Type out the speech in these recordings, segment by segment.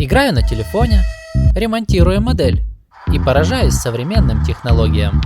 Играю на телефоне, ремонтирую модель и поражаюсь современным технологиям.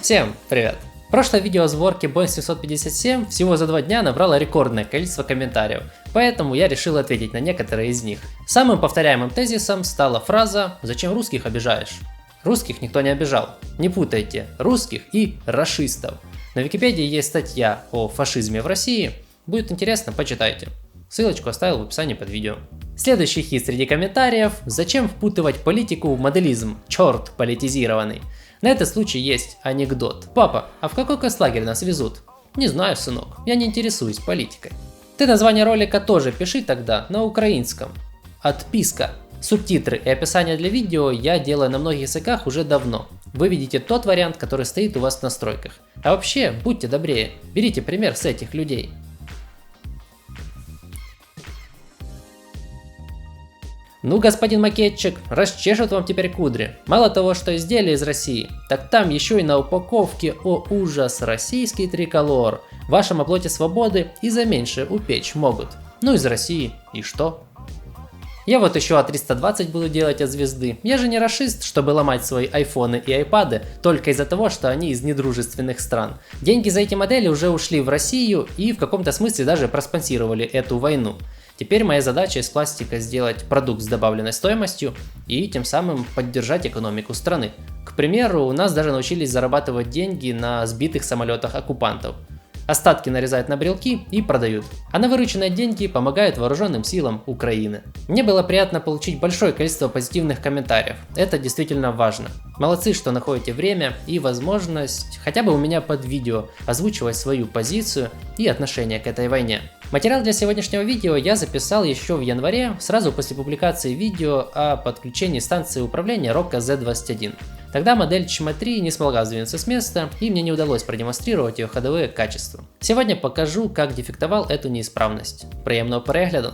Всем привет! Прошлое видео о сборке Boeing 757 всего за два дня набрало рекордное количество комментариев, поэтому я решил ответить на некоторые из них. Самым повторяемым тезисом стала фраза «Зачем русских обижаешь?». Русских никто не обижал. Не путайте русских и расистов. На Википедии есть статья о фашизме в России. Будет интересно, почитайте. Ссылочку оставил в описании под видео. Следующий хит среди комментариев – зачем впутывать политику в моделизм? Черт политизированный. На этот случай есть анекдот. Папа, а в какой концлагерь нас везут? Не знаю, сынок, я не интересуюсь политикой. Ты название ролика тоже пиши тогда на украинском. Отписка. Субтитры и описание для видео я делаю на многих языках уже давно. Вы видите тот вариант, который стоит у вас в настройках. А вообще, будьте добрее, берите пример с этих людей. Ну, господин макетчик, расчешут вам теперь кудри. Мало того, что изделие из России, так там еще и на упаковке, о ужас, российский триколор. Вашем оплоте свободы и за меньше упечь могут. Ну, из России, и что? Я вот еще А320 буду делать от звезды. Я же не расист, чтобы ломать свои айфоны и айпады только из-за того, что они из недружественных стран. Деньги за эти модели уже ушли в Россию и в каком-то смысле даже проспонсировали эту войну. Теперь моя задача из пластика сделать продукт с добавленной стоимостью и тем самым поддержать экономику страны. К примеру, у нас даже научились зарабатывать деньги на сбитых самолетах оккупантов. Остатки нарезают на брелки и продают. А на вырученные деньги помогают вооруженным силам Украины. Мне было приятно получить большое количество позитивных комментариев. Это действительно важно. Молодцы, что находите время и возможность хотя бы у меня под видео озвучивать свою позицию и отношение к этой войне. Материал для сегодняшнего видео я записал еще в январе, сразу после публикации видео о подключении станции управления Rocca Z21. Тогда модель ЧМ3 не смогла сдвинуться с места, и мне не удалось продемонстрировать ее ходовые качества. Сегодня покажу, как дефектовал эту неисправность. Приємного перегляду!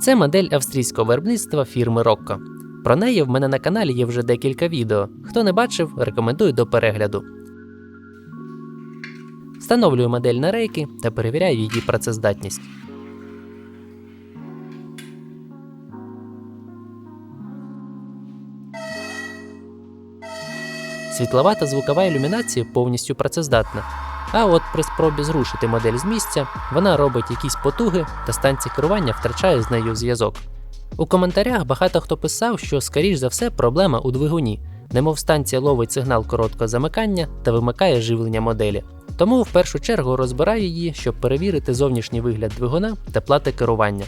Це модель австрійського виробництва фірми Rocco. Про неї в мене на каналі є вже декілька відео. Хто не бачив, рекомендую до перегляду. Встановлюю модель на рейки та перевіряю її працездатність. Світлова та звукова ілюмінація повністю працездатна. А от при спробі зрушити модель з місця, вона робить якісь потуги та станція керування втрачає з нею зв'язок. У коментарях багато хто писав, що, скоріш за все, проблема у двигуні, немов станція ловить сигнал короткого замикання та вимикає живлення моделі. Тому в першу чергу розбираю її, щоб перевірити зовнішній вигляд двигуна та плати керування.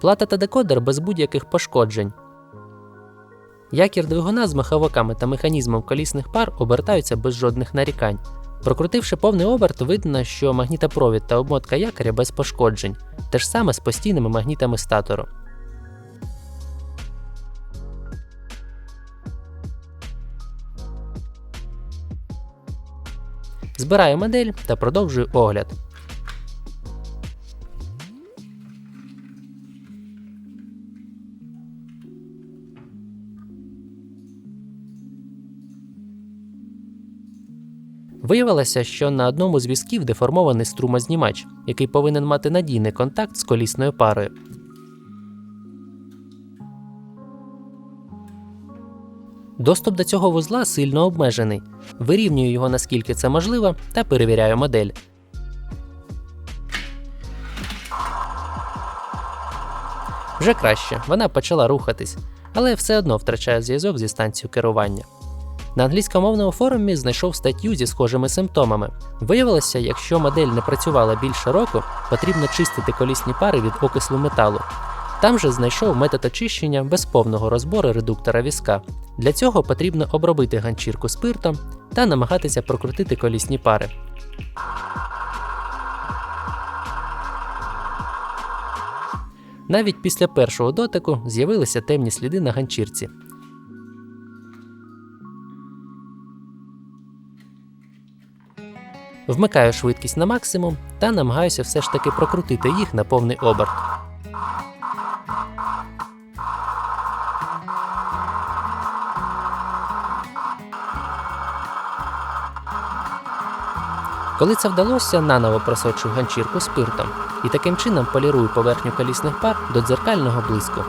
Плата та декодер без будь-яких пошкоджень. Якір двигуна з маховиками та механізмом колісних пар обертаються без жодних нарікань. Прокрутивши повний оберт, видно, що магнітопровід та обмотка якоря без пошкоджень, те ж саме з постійними магнітами статору. Збираю модель та продовжую огляд. Виявилося, що на одному з візків деформований струмознімач, який повинен мати надійний контакт з колісною парою. Доступ до цього вузла сильно обмежений. Вирівнюю його наскільки це можливо та перевіряю модель. Вже краще, вона почала рухатись, але все одно втрачає зв'язок зі станцією керування. На англійськомовному форумі знайшов статтю зі схожими симптомами. Виявилося, якщо модель не працювала більше року, потрібно чистити колісні пари від окислу металу. Там же знайшов метод очищення без повного розбору редуктора візка. Для цього потрібно обробити ганчірку спиртом та намагатися прокрутити колісні пари. Навіть після першого дотику з'явилися темні сліди на ганчірці. Вмикаю швидкість на максимум та намагаюся все ж таки прокрутити їх на повний оберт. Коли це вдалося, наново просочую ганчірку спиртом і таким чином полірую поверхню колісних пар до дзеркального блиску.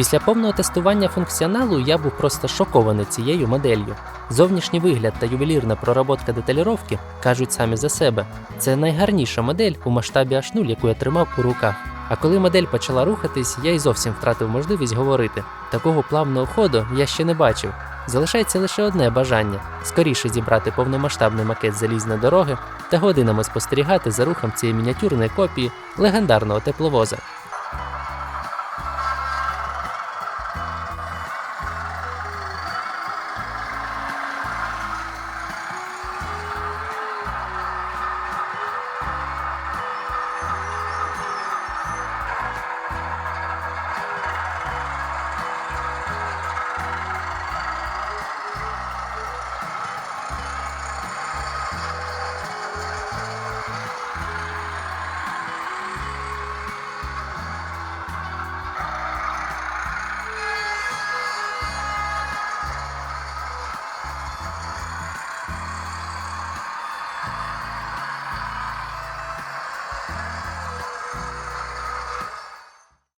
Після повного тестування функціоналу я був просто шокований цією моделлю. Зовнішній вигляд та ювелірна проработка деталіровки кажуть самі за себе. Це найгарніша модель у масштабі H0, яку я тримав у руках. А коли модель почала рухатись, я й зовсім втратив можливість говорити. Такого плавного ходу я ще не бачив. Залишається лише одне бажання скоріше зібрати повномасштабний макет залізної дороги та годинами спостерігати за рухом цієї мініатюрної копії легендарного тепловоза.